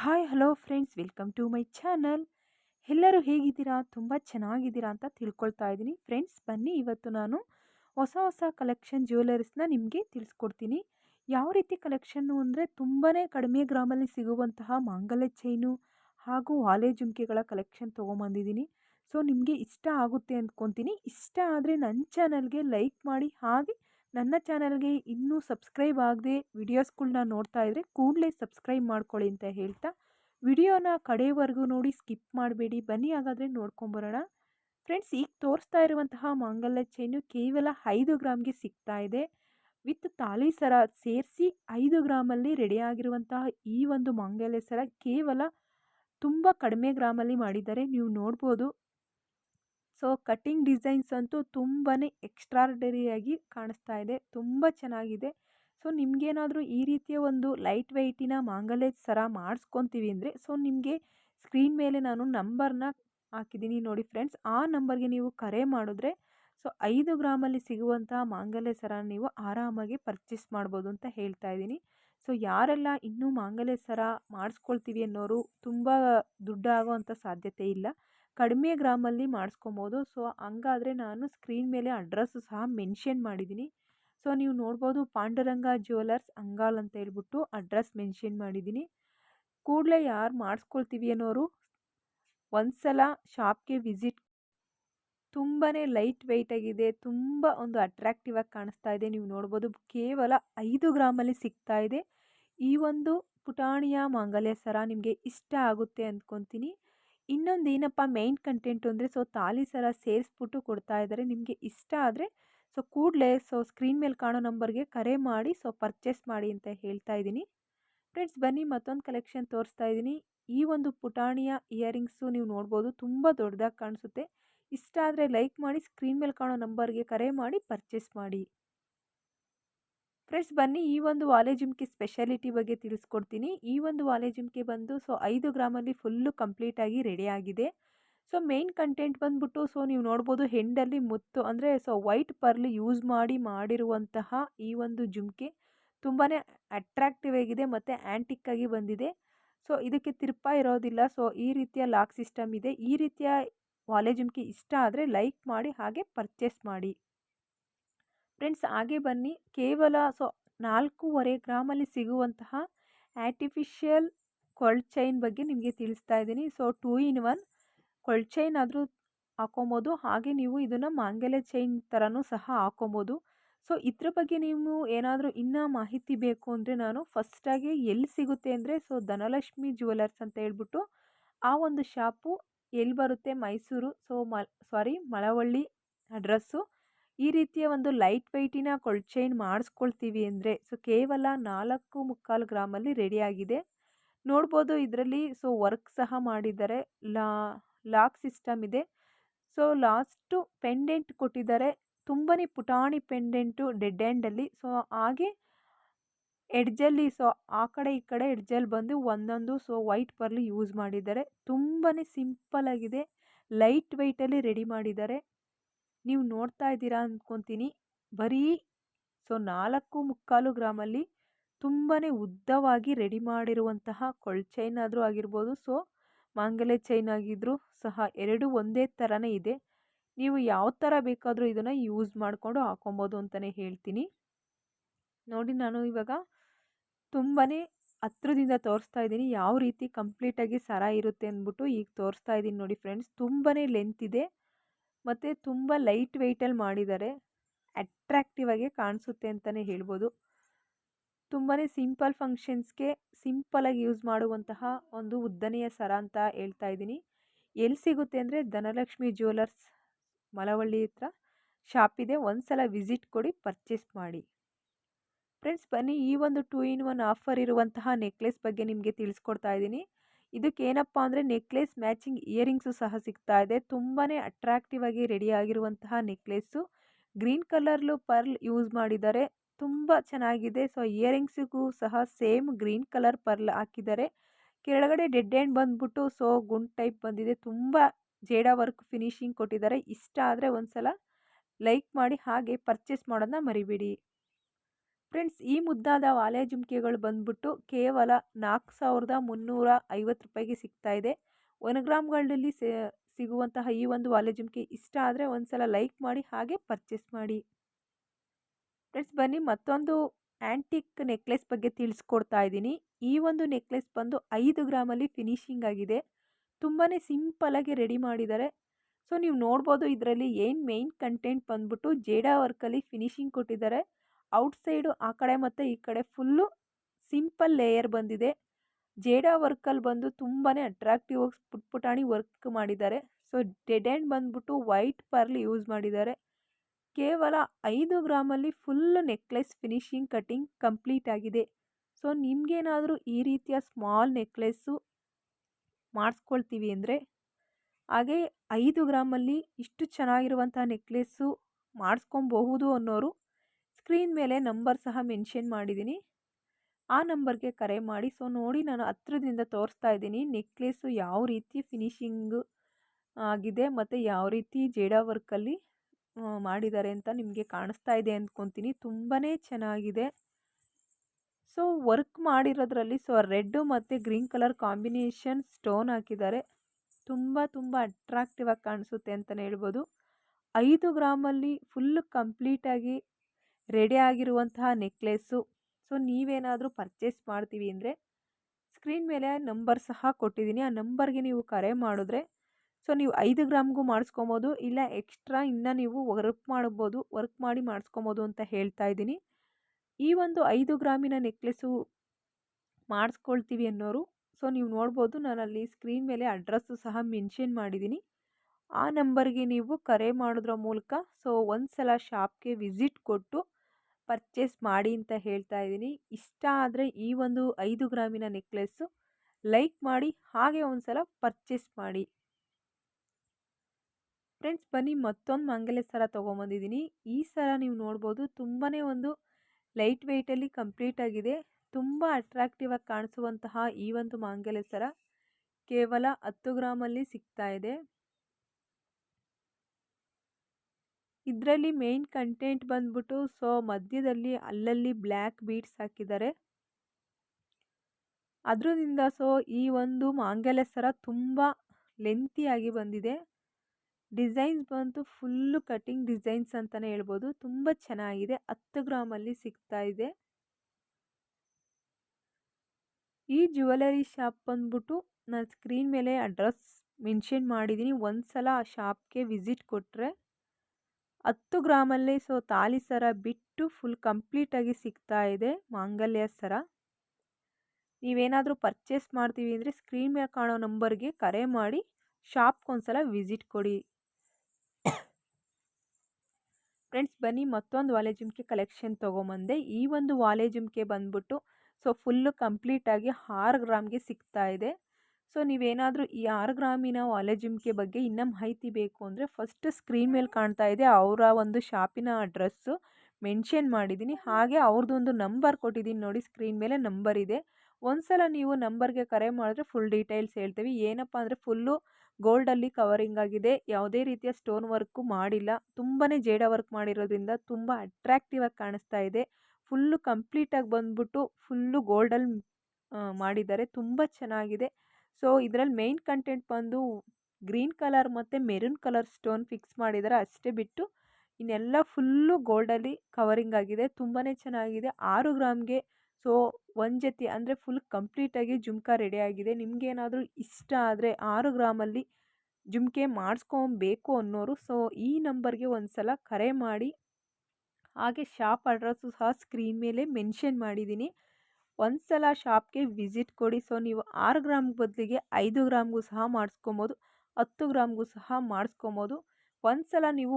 Hi hello friends welcome to my channel ಎಲ್ಲರೂ ಹೇಗಿದ್ದೀರಾ? ತುಂಬ ಚೆನ್ನಾಗಿದ್ದೀರಾ ಅಂತ ತಿಳ್ಕೊಳ್ತಾ ಇದ್ದೀನಿ. ಫ್ರೆಂಡ್ಸ್ ಬನ್ನಿ ಇವತ್ತು ನಾನು ಹೊಸ ಹೊಸ ಕಲೆಕ್ಷನ್ ಜ್ಯುವೆಲರಿಸ್ನ ನಿಮಗೆ ತಿಳಿಸ್ಕೊಡ್ತೀನಿ. ಯಾವ ರೀತಿ ಕಲೆಕ್ಷನ್ನು ಅಂದರೆ ತುಂಬಾ ಕಡಿಮೆ ಗ್ರಾಮಲ್ಲಿ ಸಿಗುವಂತಹ ಮಾಂಗಲ್ಯ ಚೈನು ಹಾಗೂ ಹಾಲೆ ಜುಮ್ಕೆಗಳ ಕಲೆಕ್ಷನ್ ತೊಗೊಂಬಂದಿದ್ದೀನಿ. ಸೊ ನಿಮಗೆ ಇಷ್ಟ ಆಗುತ್ತೆ ಅಂದ್ಕೊತೀನಿ ಇಷ್ಟ ಆದರೆ ನನ್ನ ಚಾನಲ್ಗೆ ಲೈಕ್ ಮಾಡಿ, ಹಾಗೆ ನನ್ನ ಚಾನಲ್ಗೆ ಇನ್ನೂ ಸಬ್ಸ್ಕ್ರೈಬ್ ಆಗದೆ ವಿಡಿಯೋಸ್ಗಳನ್ನ ನೋಡ್ತಾ ಇದ್ದರೆ ಕೂಡಲೇ ಸಬ್ಸ್ಕ್ರೈಬ್ ಮಾಡ್ಕೊಳ್ಳಿ ಅಂತ ಹೇಳ್ತಾ, ವಿಡಿಯೋನ ಕಡೆವರೆಗೂ ನೋಡಿ ಸ್ಕಿಪ್ ಮಾಡಬೇಡಿ, ಬನ್ನಿ ಹಾಗಾದರೆ ನೋಡ್ಕೊಂಬರೋಣ. ಫ್ರೆಂಡ್ಸ್, ಈಗ ತೋರಿಸ್ತಾ ಇರುವಂತಹ ಮಾಂಗಲ್ಯ ಚೈನು ಕೇವಲ ಐದು ಗ್ರಾಮ್ಗೆ ಸಿಗ್ತಾ ಇದೆ. ವಿತ್ ತಾಲಿ ಸರ ಸೇರಿಸಿ ಐದು ಗ್ರಾಮಲ್ಲಿ ರೆಡಿಯಾಗಿರುವಂತಹ ಈ ಒಂದು ಮಾಂಗಲ್ಯ ಸರ ಕೇವಲ ತುಂಬ ಕಡಿಮೆ ಗ್ರಾಮಲ್ಲಿ ಮಾಡಿದ್ದಾರೆ. ನೀವು ನೋಡ್ಬೋದು. ಸೊ ಕಟ್ಟಿಂಗ್ ಡಿಸೈನ್ಸ್ ಅಂತೂ ತುಂಬಾ ಎಕ್ಸ್ಟ್ರಾರ್ಡರಿಯಾಗಿ ಕಾಣಿಸ್ತಾ ಇದೆ. ತುಂಬ ಚೆನ್ನಾಗಿದೆ. ಸೊ, ನಿಮಗೇನಾದರೂ ಈ ರೀತಿಯ ಒಂದು ಲೈಟ್ ವೆಯ್ಟಿನ ಮಾಂಗಲ್ಯ ಸರ ಮಾಡಿಸ್ಕೊತೀವಿ ಅಂದರೆ, ಸೊ, ನಿಮಗೆ ಸ್ಕ್ರೀನ್ ಮೇಲೆ ನಾನು ನಂಬರ್ನ ಹಾಕಿದ್ದೀನಿ ನೋಡಿ ಫ್ರೆಂಡ್ಸ್. ಆ ನಂಬರ್ಗೆ ನೀವು ಕರೆ ಮಾಡಿದ್ರೆ, ಸೊ, ಐದು ಗ್ರಾಮಲ್ಲಿ ಸಿಗುವಂತಹ ಮಾಂಗಲ್ಯ ಸರ ನೀವು ಆರಾಮಾಗಿ ಪರ್ಚೇಸ್ ಮಾಡ್ಬೋದು ಅಂತ ಹೇಳ್ತಾ ಇದ್ದೀನಿ. ಸೊ, ಯಾರೆಲ್ಲ ಇನ್ನೂ ಮಾಂಗಲ್ಯ ಸರ ಮಾಡಿಸ್ಕೊಳ್ತೀವಿ ಅನ್ನೋರು ತುಂಬ ದುಡ್ಡಾಗೋ ಅಂಥ ಸಾಧ್ಯತೆ ಇಲ್ಲ. ಕಡಿಮೆ ಗ್ರಾಮಲ್ಲಿ ಮಾಡಿಸ್ಕೊಬೋದು. ಸೊ, ಹಂಗಾದರೆ ನಾನು ಸ್ಕ್ರೀನ್ ಮೇಲೆ ಅಡ್ರೆಸ್ ಸಹ ಮೆನ್ಷನ್ ಮಾಡಿದ್ದೀನಿ. ಸೊ, ನೀವು ನೋಡ್ಬೋದು ಪಾಂಡುರಂಗ ಜ್ಯುವೆಲರ್ಸ್ ಅಂಗಾಲ್ ಅಂತ ಹೇಳ್ಬಿಟ್ಟು ಅಡ್ರೆಸ್ ಮೆನ್ಷನ್ ಮಾಡಿದ್ದೀನಿ. ಕೂಡಲೇ ಯಾರು ಮಾಡಿಸ್ಕೊಳ್ತೀವಿ ಅನ್ನೋರು ಒಂದು ಸಲ ಶಾಪ್ಗೆ ವಿಸಿಟ್ ತುಂಬಾ ಲೈಟ್ ವೆಯ್ಟ್ ಆಗಿದೆ. ತುಂಬ ಒಂದು ಅಟ್ರಾಕ್ಟಿವ್ ಆಗಿ ಕಾಣಿಸ್ತಾ ಇದೆ. ನೀವು ನೋಡ್ಬೋದು ಕೇವಲ ಐದು ಗ್ರಾಮಲ್ಲಿ ಸಿಗ್ತಾ ಇದೆ. ಈ ಒಂದು ಪುಟಾಣಿಯ ಮಾಂಗಲ್ಯ ಸರ ನಿಮಗೆ ಇಷ್ಟ ಆಗುತ್ತೆ ಅಂದ್ಕೊತೀನಿ ಇನ್ನೊಂದು ಏನಪ್ಪ ಮೇಯ್ನ್ ಕಂಟೆಂಟು ಅಂದರೆ ಸೊ ತಾಲಿ ಸರ ಸೇರಿಸ್ಬಿಟ್ಟು ಕೊಡ್ತಾ ಇದ್ದಾರೆ ನಿಮಗೆ ಇಷ್ಟ ಆದರೆ ಸೊ ಕೂಡಲೇ ಸೊ ಸ್ಕ್ರೀನ್ ಮೇಲೆ ಕಾಣೋ ನಂಬರ್ಗೆ ಕರೆ ಮಾಡಿ ಸೊ ಪರ್ಚೇಸ್ ಮಾಡಿ ಅಂತ ಹೇಳ್ತಾ ಇದ್ದೀನಿ. ಫ್ರೆಂಡ್ಸ್ ಬನ್ನಿ, ಮತ್ತೊಂದು ಕಲೆಕ್ಷನ್ ತೋರಿಸ್ತಾ ಇದ್ದೀನಿ. ಈ ಒಂದು ಪುಟಾಣಿಯ ಇಯರಿಂಗ್ಸು ನೀವು ನೋಡ್ಬೋದು, ತುಂಬ ದೊಡ್ಡದಾಗಿ ಕಾಣಿಸುತ್ತೆ. ಇಷ್ಟ ಆದರೆ ಲೈಕ್ ಮಾಡಿ ಸ್ಕ್ರೀನ್ ಮೇಲೆ ಕಾಣೋ ನಂಬರ್ಗೆ ಕರೆ ಮಾಡಿ ಪರ್ಚೇಸ್ ಮಾಡಿ. ಫ್ರೆಂಡ್ಸ್, ಬನ್ನಿ ಈ ಒಂದು ವಾಲೆ ಜುಮ್ಕೆ ಸ್ಪೆಷಾಲಿಟಿ ಬಗ್ಗೆ ತಿಳಿಸ್ಕೊಡ್ತೀನಿ. ಈ ಒಂದು ವಾಲೆ ಜುಮ್ಕೆ ಬಂದು ಸೊ, ಐದು ಗ್ರಾಮಲ್ಲಿ ಫುಲ್ಲು ಕಂಪ್ಲೀಟಾಗಿ ಆಗಿದೆ. ಸೊ, ಮೇನ್ ಕಂಟೆಂಟ್ ಬಂದ್ಬಿಟ್ಟು ಸೊ, ನೀವು ನೋಡ್ಬೋದು ಹೆಂಡಲ್ಲಿ ಮುತ್ತು ಅಂದರೆ ಸೊ, ವೈಟ್ ಪರ್ಲ್ ಯೂಸ್ ಮಾಡಿ ಮಾಡಿರುವಂತಹ ಈ ಒಂದು ಜುಮ್ಕೆ ತುಂಬಾ ಅಟ್ರಾಕ್ಟಿವ್ ಆಗಿದೆ ಮತ್ತು ಆ್ಯಂಟಿಕ್ಕಾಗಿ ಬಂದಿದೆ. ಸೊ, ಇದಕ್ಕೆ ತಿರ್ಪ ಇರೋದಿಲ್ಲ. ಸೊ, ಈ ರೀತಿಯ ಲಾಕ್ ಸಿಸ್ಟಮ್ ಇದೆ. ಈ ರೀತಿಯ ವಾಲೆ ಜುಮ್ಕಿ ಇಷ್ಟ ಆದರೆ ಲೈಕ್ ಮಾಡಿ ಹಾಗೆ ಪರ್ಚೇಸ್ ಮಾಡಿ. ಫ್ರೆಂಡ್ಸ್, ಹಾಗೆ ಬನ್ನಿ. ಕೇವಲ ಸೊ ನಾಲ್ಕೂವರೆ ಗ್ರಾಮಲ್ಲಿ ಸಿಗುವಂತಹ ಆರ್ಟಿಫಿಷಿಯಲ್ ಕೊಳ್ ಚೈನ್ ಬಗ್ಗೆ ನಿಮಗೆ ತಿಳಿಸ್ತಾ ಇದ್ದೀನಿ. ಸೊ ಟೂ ಇನ್ ಒನ್ ಕೊಳ್ ಚೈನ್ ಆದರೂ ಹಾಕೊಬೋದು. ಹಾಗೆ ನೀವು ಇದನ್ನು ಮಾಂಗಲ್ಯ ಚೈನ್ ಥರನೂ ಸಹ ಹಾಕೊಬೋದು. ಸೊ ಇದ್ರ ಬಗ್ಗೆ ನೀವು ಏನಾದರೂ ಇನ್ನೂ ಮಾಹಿತಿ ಬೇಕು ಅಂದರೆ ನಾನು ಫಸ್ಟಾಗಿ ಎಲ್ಲಿ ಸಿಗುತ್ತೆ ಅಂದರೆ ಸೊ ಧನಲಕ್ಷ್ಮಿ ಜ್ಯುವೆಲರ್ಸ್ ಅಂತ ಹೇಳ್ಬಿಟ್ಟು ಆ ಒಂದು ಶಾಪು ಎಲ್ಲಿ ಬರುತ್ತೆ? ಮೈಸೂರು. ಸೊ ಮ ಸಾರಿ ಮಳವಳ್ಳಿ ಅಡ್ರೆಸ್ಸು. ಈ ರೀತಿಯ ಒಂದು ಲೈಟ್ ವೆಯ್ಟಿನ ಕೊಳ್, ಚೈನ್ ಮಾಡಿಸ್ಕೊಳ್ತೀವಿ ಅಂದರೆ, ಸೊ ಕೇವಲ ನಾಲ್ಕು ಮುಕ್ಕಾಲು ಗ್ರಾಮಲ್ಲಿ ರೆಡಿಯಾಗಿದೆ ನೋಡ್ಬೋದು ಇದರಲ್ಲಿ, ಸೊ ವರ್ಕ್ ಸಹ ಮಾಡಿದ್ದಾರೆ ಲಾ, ಲಾಕ್ ಸಿಸ್ಟಮ್ ಇದೆ. ಸೊ ಲಾಸ್ಟು ಪೆಂಡೆಂಟ್ ಕೊಟ್ಟಿದ್ದಾರೆ. ತುಂಬಾ ಪುಟಾಣಿ ಪೆಂಡೆಂಟು ಡೆಡ್ ಎಂಡಲ್ಲಿ. ಸೊ ಹಾಗೆ ಎಡ್ಜಲ್ಲಿ, ಸೊ ಆ ಕಡೆ ಈ ಕಡೆ ಎಡ್ಜಲ್ಲಿ ಬಂದು ಒಂದೊಂದು, ಸೊ ವೈಟ್ ಪರ್ಲಿ ಯೂಸ್ ಮಾಡಿದ್ದಾರೆ. ತುಂಬಾ ಸಿಂಪಲ್ಲಾಗಿದೆ ಲೈಟ್ ವೆಯ್ಟಲ್ಲಿ ರೆಡಿ ಮಾಡಿದ್ದಾರೆ. ನೀವು ನೋಡ್ತಾ ಇದ್ದೀರಾ ಅಂದ್ಕೊತೀನಿ ಬರೀ ಸೊ ನಾಲ್ಕು ಮುಕ್ಕಾಲು ಗ್ರಾಮಲ್ಲಿ ತುಂಬಾ ಉದ್ದವಾಗಿ ರೆಡಿ ಮಾಡಿರುವಂತಹ ಕೊಳ್ ಚೈನ್ ಆದರೂ ಆಗಿರ್ಬೋದು, ಸೊ ಮಾಂಗಲ್ಯ ಚೈನ್ ಆಗಿದ್ದರೂ ಸಹ ಎರಡು ಒಂದೇ ಥರನೇ ಇದೆ. ನೀವು ಯಾವ ಥರ ಬೇಕಾದರೂ ಇದನ್ನು ಯೂಸ್ ಮಾಡಿಕೊಂಡು ಹಾಕೊಬೋದು ಅಂತಲೇ ಹೇಳ್ತೀನಿ. ನೋಡಿ ನಾನು ಇವಾಗ ತುಂಬಾ ಹತ್ರದಿಂದ ತೋರಿಸ್ತಾ ಇದ್ದೀನಿ. ಯಾವ ರೀತಿ ಕಂಪ್ಲೀಟಾಗಿ ಸರ ಇರುತ್ತೆ ಅಂದ್ಬಿಟ್ಟು ಈಗ ತೋರಿಸ್ತಾ ಇದ್ದೀನಿ ನೋಡಿ ಫ್ರೆಂಡ್ಸ್ ತುಂಬಾ ಲೆಂತ್ ಇದೆ. ಮತ್ತು ತುಂಬ ಲೈಟ್ ವೆಯ್ಟಲ್ಲಿ ಮಾಡಿದ್ದಾರೆ ಅಟ್ರಾಕ್ಟಿವ್ ಆಗಿ ಕಾಣಿಸುತ್ತೆ ಅಂತಲೇ ಹೇಳ್ಬೋದು. ತುಂಬಾ ಸಿಂಪಲ್ ಫಂಕ್ಷನ್ಸ್ಗೆ ಸಿಂಪಲಾಗಿ ಯೂಸ್ ಮಾಡುವಂತಹ ಒಂದು ಉದ್ದನೆಯ ಸರ ಅಂತ ಹೇಳ್ತಾ ಇದ್ದೀನಿ. ಎಲ್ಲಿ ಸಿಗುತ್ತೆ ಅಂದರೆ ಧನಲಕ್ಷ್ಮಿ ಜ್ಯುವೆಲರ್ಸ್ ಮಲವಳ್ಳಿ ಹತ್ರ ಶಾಪ್ ಇದೆ. ಒಂದು ಸಲ ವಿಸಿಟ್ ಕೊಡಿ ಪರ್ಚೇಸ್ ಮಾಡಿ. ಫ್ರೆಂಡ್ಸ್ ಬನ್ನಿ, ಈ ಒಂದು ಟೂ ಇನ್ ಒನ್ ಆಫರ್ ಇರುವಂತಹ ನೆಕ್ಲೆಸ್ ಬಗ್ಗೆ ನಿಮಗೆ ತಿಳಿಸ್ಕೊಡ್ತಾ ಇದ್ದೀನಿ. ಇದಕ್ಕೆ ಏನಪ್ಪ ಅಂದರೆ ನೆಕ್ಲೆಸ್ ಮ್ಯಾಚಿಂಗ್ ಇಯರಿಂಗ್ಸು ಸಹ ಸಿಗ್ತಾ ಇದೆ. ತುಂಬಾ ಅಟ್ರಾಕ್ಟಿವ್ ಆಗಿ ರೆಡಿ ಆಗಿರುವಂತಹ ನೆಕ್ಲೆಸ್ಸು. ಗ್ರೀನ್ ಕಲರ್ಲು ಪರ್ಲ್ ಯೂಸ್ ಮಾಡಿದ್ದಾರೆ. ತುಂಬ ಚೆನ್ನಾಗಿದೆ. ಸೊ, ಇಯರಿಂಗ್ಸಿಗೂ ಸಹ ಸೇಮ್ ಗ್ರೀನ್ ಕಲರ್ ಪರ್ಲ್ ಹಾಕಿದ್ದಾರೆ. ಕೆಳಗಡೆ ಡೆಡ್ ಎಂಡ್ ಬಂದ್ಬಿಟ್ಟು ಸೊ, ಗುಂಡ್ ಟೈಪ್ ಬಂದಿದೆ. ತುಂಬ ಜೇಡ ವರ್ಕ್ ಫಿನಿಶಿಂಗ್ ಕೊಟ್ಟಿದ್ದಾರೆ. ಇಷ್ಟ ಆದರೆ ಒಂದು ಸಲ ಲೈಕ್ ಮಾಡಿ ಹಾಗೆ ಪರ್ಚೇಸ್ ಮಾಡೋದನ್ನ ಮರಿಬೇಡಿ. ಫ್ರೆಂಡ್ಸ್, ಈ ಮುದ್ದಾದ ವಾಲೆ ಜುಮ್ಕೆಗಳು ಬಂದ್ಬಿಟ್ಟು ಕೇವಲ ನಾಲ್ಕು ಸಾವಿರದ ಮುನ್ನೂರ ಐವತ್ತು ರೂಪಾಯಿಗೆ ಸಿಗ್ತಾ ಇದೆ. ಒನ್ ಗ್ರಾಮ್ಗಳಲ್ಲಿ ಸಿಗುವಂತಹ ಈ ಒಂದು ವಾಲೆ ಜುಮ್ಕೆ ಇಷ್ಟ ಆದರೆ ಒಂದ್ಸಲ ಲೈಕ್ ಮಾಡಿ, ಹಾಗೆ ಪರ್ಚೇಸ್ ಮಾಡಿ. ಫ್ರೆಂಡ್ಸ್, ಬನ್ನಿ ಮತ್ತೊಂದು ಆ್ಯಂಟಿಕ್ ನೆಕ್ಲೆಸ್ ಬಗ್ಗೆ ತಿಳಿಸ್ಕೊಡ್ತಾ ಇದ್ದೀನಿ. ಈ ಒಂದು ನೆಕ್ಲೆಸ್ ಬಂದು ಐದು ಗ್ರಾಮಲ್ಲಿ ಫಿನಿಶಿಂಗ್ ಆಗಿದೆ. ತುಂಬಾ ಸಿಂಪಲಾಗಿ ರೆಡಿ ಮಾಡಿದ್ದಾರೆ. ಸೊ, ನೀವು ನೋಡ್ಬೋದು ಇದರಲ್ಲಿ ಏನು ಮೇಯ್ನ್ ಕಂಟೆಂಟ್ ಬಂದ್ಬಿಟ್ಟು ಜೇಡಾ ವರ್ಕಲ್ಲಿ ಫಿನಿಶಿಂಗ್ ಕೊಟ್ಟಿದ್ದಾರೆ. ಔಟ್ಸೈಡು ಆ ಕಡೆ ಮತ್ತು ಈ ಕಡೆ ಫುಲ್ಲು ಸಿಂಪಲ್ ಲೇಯರ್ ಬಂದಿದೆ. ಜೇಡಾ ವರ್ಕಲ್ಲಿ ಬಂದು ತುಂಬಾ ಅಟ್ರಾಕ್ಟಿವ್ ಆಗಿ ಪುಟ್ ಪುಟಾಣಿ ವರ್ಕ್ ಮಾಡಿದ್ದಾರೆ. ಸೊ, ಡೆಡ್ ಎಂಡ್ ಬಂದ್ಬಿಟ್ಟು ವೈಟ್ ಪರ್ಲ್ ಯೂಸ್ ಮಾಡಿದ್ದಾರೆ. ಕೇವಲ ಐದು ಗ್ರಾಮಲ್ಲಿ full necklace finishing cutting complete ಆಗಿದೆ. ಸೊ, ನಿಮಗೇನಾದರೂ ಈ ರೀತಿಯ ಸ್ಮಾಲ್ ನೆಕ್ಲೆಸ್ಸು ಮಾಡಿಸ್ಕೊಳ್ತೀವಿ ಅಂದರೆ, ಹಾಗೆ ಐದು ಗ್ರಾಮಲ್ಲಿ ಇಷ್ಟು ಚೆನ್ನಾಗಿರುವಂಥ ನೆಕ್ಲೆಸ್ಸು ಮಾಡಿಸ್ಕೊಬಹುದು ಅನ್ನೋರು ಸ್ಕ್ರೀನ್ ಮೇಲೆ ನಂಬರ್ ಸಹ ಮೆನ್ಷನ್ ಮಾಡಿದ್ದೀನಿ. ಆ ನಂಬರ್ಗೆ ಕರೆ ಮಾಡಿ. ಸೊ, ನೋಡಿ ನಾನು ಹತ್ರದಿಂದ ತೋರಿಸ್ತಾ ಇದ್ದೀನಿ. ನೆಕ್ಲೆಸ್ಸು ಯಾವ ರೀತಿ ಫಿನಿಶಿಂಗು ಆಗಿದೆ ಮತ್ತು ಯಾವ ರೀತಿ ಜೇಡಾ ವರ್ಕಲ್ಲಿ ಮಾಡಿದ್ದಾರೆ ಅಂತ ನಿಮಗೆ ಕಾಣಿಸ್ತಾ ಇದೆ ಅಂದ್ಕೊತೀನಿ ತುಂಬಾ ಚೆನ್ನಾಗಿದೆ. ಸೊ, ವರ್ಕ್ ಮಾಡಿರೋದ್ರಲ್ಲಿ ಸೊ ರೆಡ್ಡು ಮತ್ತು ಗ್ರೀನ್ ಕಲರ್ ಕಾಂಬಿನೇಷನ್ ಸ್ಟೋನ್ ಹಾಕಿದ್ದಾರೆ. ತುಂಬ ತುಂಬ ಅಟ್ರಾಕ್ಟಿವ್ ಆಗಿ ಕಾಣಿಸುತ್ತೆ ಅಂತಲೇ ಹೇಳ್ಬೋದು. ಐದು ಗ್ರಾಮಲ್ಲಿ ಫುಲ್ ಕಂಪ್ಲೀಟಾಗಿ ರೆಡಿ ಆಗಿರುವಂತಹ ನೆಕ್ಲೆಸ್ಸು. ಸೊ, ನೀವೇನಾದರೂ ಪರ್ಚೇಸ್ ಮಾಡ್ತೀವಿ ಅಂದರೆ ಸ್ಕ್ರೀನ್ ಮೇಲೆ ನಂಬರ್ ಸಹ ಕೊಟ್ಟಿದ್ದೀನಿ. ಆ ನಂಬರ್ಗೆ ನೀವು ಕರೆ ಮಾಡಿದ್ರೆ, ಸೊ, ನೀವು ಐದು ಗ್ರಾಮ್ಗೂ ಮಾಡಿಸ್ಕೊಬೋದು, ಇಲ್ಲ ಎಕ್ಸ್ಟ್ರಾ ಇನ್ನೂ ನೀವು ವರ್ಕ್ ಮಾಡ್ಬೋದು, ವರ್ಕ್ ಮಾಡಿ ಮಾಡಿಸ್ಕೊಬೋದು ಅಂತ ಹೇಳ್ತಾ ಇದ್ದೀನಿ. ಈ ಒಂದು ಐದು ಗ್ರಾಮಿನ ನೆಕ್ಲೆಸ್ಸು ಮಾಡಿಸ್ಕೊಳ್ತೀವಿ ಅನ್ನೋರು, ಸೊ, ನೀವು ನೋಡ್ಬೋದು ನಾನಲ್ಲಿ ಸ್ಕ್ರೀನ್ ಮೇಲೆ ಅಡ್ರೆಸ್ಸು ಸಹ ಮೆನ್ಷನ್ ಮಾಡಿದ್ದೀನಿ. ಆ ನಂಬರ್ಗೆ ನೀವು ಕರೆ ಮಾಡೋದ್ರ ಮೂಲಕ, ಸೊ ಒಂದು ಸಲ ಶಾಪ್ಗೆ ವಿಸಿಟ್ ಕೊಟ್ಟು ಪರ್ಚೇಸ್ ಮಾಡಿ ಅಂತ ಹೇಳ್ತಾ ಇದ್ದೀನಿ. ಇಷ್ಟ ಆದರೆ ಈ ಒಂದು ಐದು ಗ್ರಾಮಿನ ನೆಕ್ಲೆಸ್ಸು ಲೈಕ್ ಮಾಡಿ, ಹಾಗೆ ಒಂದು ಸಲ ಪರ್ಚೇಸ್ ಮಾಡಿ. ಫ್ರೆಂಡ್ಸ್ ಬನ್ನಿ ಮತ್ತೊಂದು ಮಂಗಲ್ಯ ಸರ ತೊಗೊಂಬಂದಿದ್ದೀನಿ. ಈ ಸರ ನೀವು ನೋಡ್ಬೋದು ತುಂಬಾ ಒಂದು ಲೈಟ್ ವೆಯ್ಟಲ್ಲಿ ಕಂಪ್ಲೀಟ್ ಆಗಿದೆ. ತುಂಬ ಅಟ್ರಾಕ್ಟಿವ್ ಆಗಿ ಕಾಣಿಸುವಂತಹ ಈ ಒಂದು ಮಾಂಗಲ್ಯ ಸರ ಕೇವಲ ಹತ್ತು ಗ್ರಾಮಲ್ಲಿ ಸಿಗ್ತಾ ಇದೆ. ಇದರಲ್ಲಿ ಮೇನ್ ಕಂಟೆಂಟ್ ಬಂದ್ಬಿಟ್ಟು ಸೊ ಮಧ್ಯದಲ್ಲಿ ಅಲ್ಲಲ್ಲಿ ಬ್ಲ್ಯಾಕ್ ಬೀಡ್ಸ್ ಹಾಕಿದ್ದಾರೆ. ಅದರಿಂದ ಸೊ ಈ ಒಂದು ಮಾಂಗಲ್ಯ ಸರ ತುಂಬ ಲೆಂತಿಯಾಗಿ ಬಂದಿದೆ. ಡಿಸೈನ್ಸ್ ಬಂತು ಫುಲ್ಲು ಕಟಿಂಗ್ ಡಿಸೈನ್ಸ್ ಅಂತಲೇ ಹೇಳ್ಬೋದು. ತುಂಬ ಚೆನ್ನಾಗಿದೆ. ಹತ್ತು ಗ್ರಾಮಲ್ಲಿ ಸಿಗ್ತಾ ಇದೆ. ಈ ಜ್ಯುವೆಲರಿ ಶಾಪ್ ಬಂದ್ಬಿಟ್ಟು ನಾನು ಸ್ಕ್ರೀನ್ ಮೇಲೆ ಅಡ್ರೆಸ್ ಮೆನ್ಷನ್ ಮಾಡಿದ್ದೀನಿ ಒಂದು ಸಲ ಆ ಶಾಪ್ಗೆ ವಿಸಿಟ್ ಕೊಟ್ಟರೆ ಹತ್ತು ಗ್ರಾಮಲ್ಲಿ ಸೊ ತಾಲಿ ಸರ ಬಿಟ್ಟು ಫುಲ್ ಕಂಪ್ಲೀಟಾಗಿ ಸಿಗ್ತಾ ಇದೆ ಮಾಂಗಲ್ಯ ಸರ. ನೀವೇನಾದರೂ ಪರ್ಚೇಸ್ ಮಾಡ್ತೀವಿ ಅಂದರೆ ಸ್ಕ್ರೀನ್ ಮೇಲೆ ಕಾಣೋ ನಂಬರ್ಗೆ ಕರೆ ಮಾಡಿ ಶಾಪ್ಗೊಂದ್ಸಲ ವಿಸಿಟ್ ಕೊಡಿ. ಫ್ರೆಂಡ್ಸ್, ಬನ್ನಿ ಮತ್ತೊಂದು ವಾಲೆ ಜುಮ್ಕೆ ಕಲೆಕ್ಷನ್ ತೊಗೊಂಬಂದೆ. ಈ ಒಂದು ವಾಲೆ ಜುಮ್ಕೆ ಬಂದ್ಬಿಟ್ಟು ಸೊ ಫುಲ್ಲು ಕಂಪ್ಲೀಟಾಗಿ ಆರು ಗ್ರಾಮ್ಗೆ ಸಿಗ್ತಾ ಇದೆ. ಸೊ, ನೀವೇನಾದರೂ ಈ ಆರು ಗ್ರಾಮಿನ ವಾಲೆ ಜುಮ್ಕೆ ಬಗ್ಗೆ ಇನ್ನೂ ಮಾಹಿತಿ ಬೇಕು ಅಂದರೆ ಫಸ್ಟ್ ಸ್ಕ್ರೀನ್ ಮೇಲೆ ಕಾಣ್ತಾ ಇದೆ ಅವರ ಒಂದು ಶಾಪಿನ ಅಡ್ರೆಸ್ಸು ಮೆನ್ಷನ್ ಮಾಡಿದ್ದೀನಿ. ಹಾಗೆ ಅವ್ರದ್ದೊಂದು ನಂಬರ್ ಕೊಟ್ಟಿದ್ದೀನಿ ನೋಡಿ ಸ್ಕ್ರೀನ್ ಮೇಲೆ ನಂಬರ್ ಇದೆ. ಒಂದ್ಸಲ ನೀವು ನಂಬರ್ಗೆ ಕರೆ ಮಾಡಿದ್ರೆ ಫುಲ್ ಡೀಟೇಲ್ಸ್ ಹೇಳ್ತೀವಿ. ಏನಪ್ಪ ಅಂದರೆ ಫುಲ್ಲು ಗೋಲ್ಡಲ್ಲಿ ಕವರಿಂಗ್ ಆಗಿದೆ. ಯಾವುದೇ ರೀತಿಯ ಸ್ಟೋನ್ ವರ್ಕು ಮಾಡಿಲ್ಲ. ತುಂಬಾ ಜೇಡ ವರ್ಕ್ ಮಾಡಿರೋದ್ರಿಂದ ತುಂಬ ಅಟ್ರ್ಯಾಕ್ಟಿವ್ ಆಗಿ ಕಾಣಿಸ್ತಾ ಇದೆ. ಫುಲ್ಲು ಕಂಪ್ಲೀಟಾಗಿ ಬಂದ್ಬಿಟ್ಟು ಫುಲ್ಲು ಗೋಲ್ಡಲ್ಲಿ ಮಾಡಿದ್ದಾರೆ. ತುಂಬ ಚೆನ್ನಾಗಿದೆ. ಸೊ, ಇದರಲ್ಲಿ ಮೇಯ್ನ್ ಕಂಟೆಂಟ್ ಬಂದು ಗ್ರೀನ್ ಕಲರ್ ಮತ್ತು ಮೆರೂನ್ ಕಲರ್ ಸ್ಟೋನ್ ಫಿಕ್ಸ್ ಮಾಡಿದ್ದಾರೆ ಅಷ್ಟೇ ಬಿಟ್ಟು ಇನ್ನೆಲ್ಲ ಫುಲ್ಲು ಗೋಲ್ಡಲ್ಲಿ ಕವರಿಂಗ್ ಆಗಿದೆ ತುಂಬಾ ಚೆನ್ನಾಗಿದೆ. ಆರು ಗ್ರಾಮ್ಗೆ ಸೊ, ಒಂದು ಜೊತೆ ಅಂದರೆ ಫುಲ್ ಕಂಪ್ಲೀಟಾಗಿ ಜುಮ್ಕಾ ರೆಡಿ ಆಗಿದೆ. ನಿಮಗೇನಾದರೂ ಇಷ್ಟ ಆದರೆ ಆರು ಗ್ರಾಮಲ್ಲಿ ಜುಮ್ಕೆ ಮಾಡಿಸ್ಕೊಬೇಕು ಅನ್ನೋರು, ಸೊ, ಈ ನಂಬರ್ಗೆ ಒಂದು ಸಲ ಕರೆ ಮಾಡಿ. ಹಾಗೆ ಶಾಪ್ ಅಡ್ರೆಸ್ಸು ಸಹ ಸ್ಕ್ರೀನ್ ಮೇಲೆ ಮೆನ್ಷನ್ ಮಾಡಿದ್ದೀನಿ. ಒಂದು ಸಲ ಶಾಪ್ಗೆ ವಿಸಿಟ್ ಕೊಡಿ. ಸೊ, ನೀವು ಆರು ಗ್ರಾಮ್ ಬದಲಿಗೆ ಐದು ಗ್ರಾಮ್ಗೂ ಸಹ ಮಾಡಿಸ್ಕೊಬೋದು, ಹತ್ತು ಗ್ರಾಮ್ಗೂ ಸಹ ಮಾಡಿಸ್ಕೊಬೋದು. ಒಂದು ಸಲ ನೀವು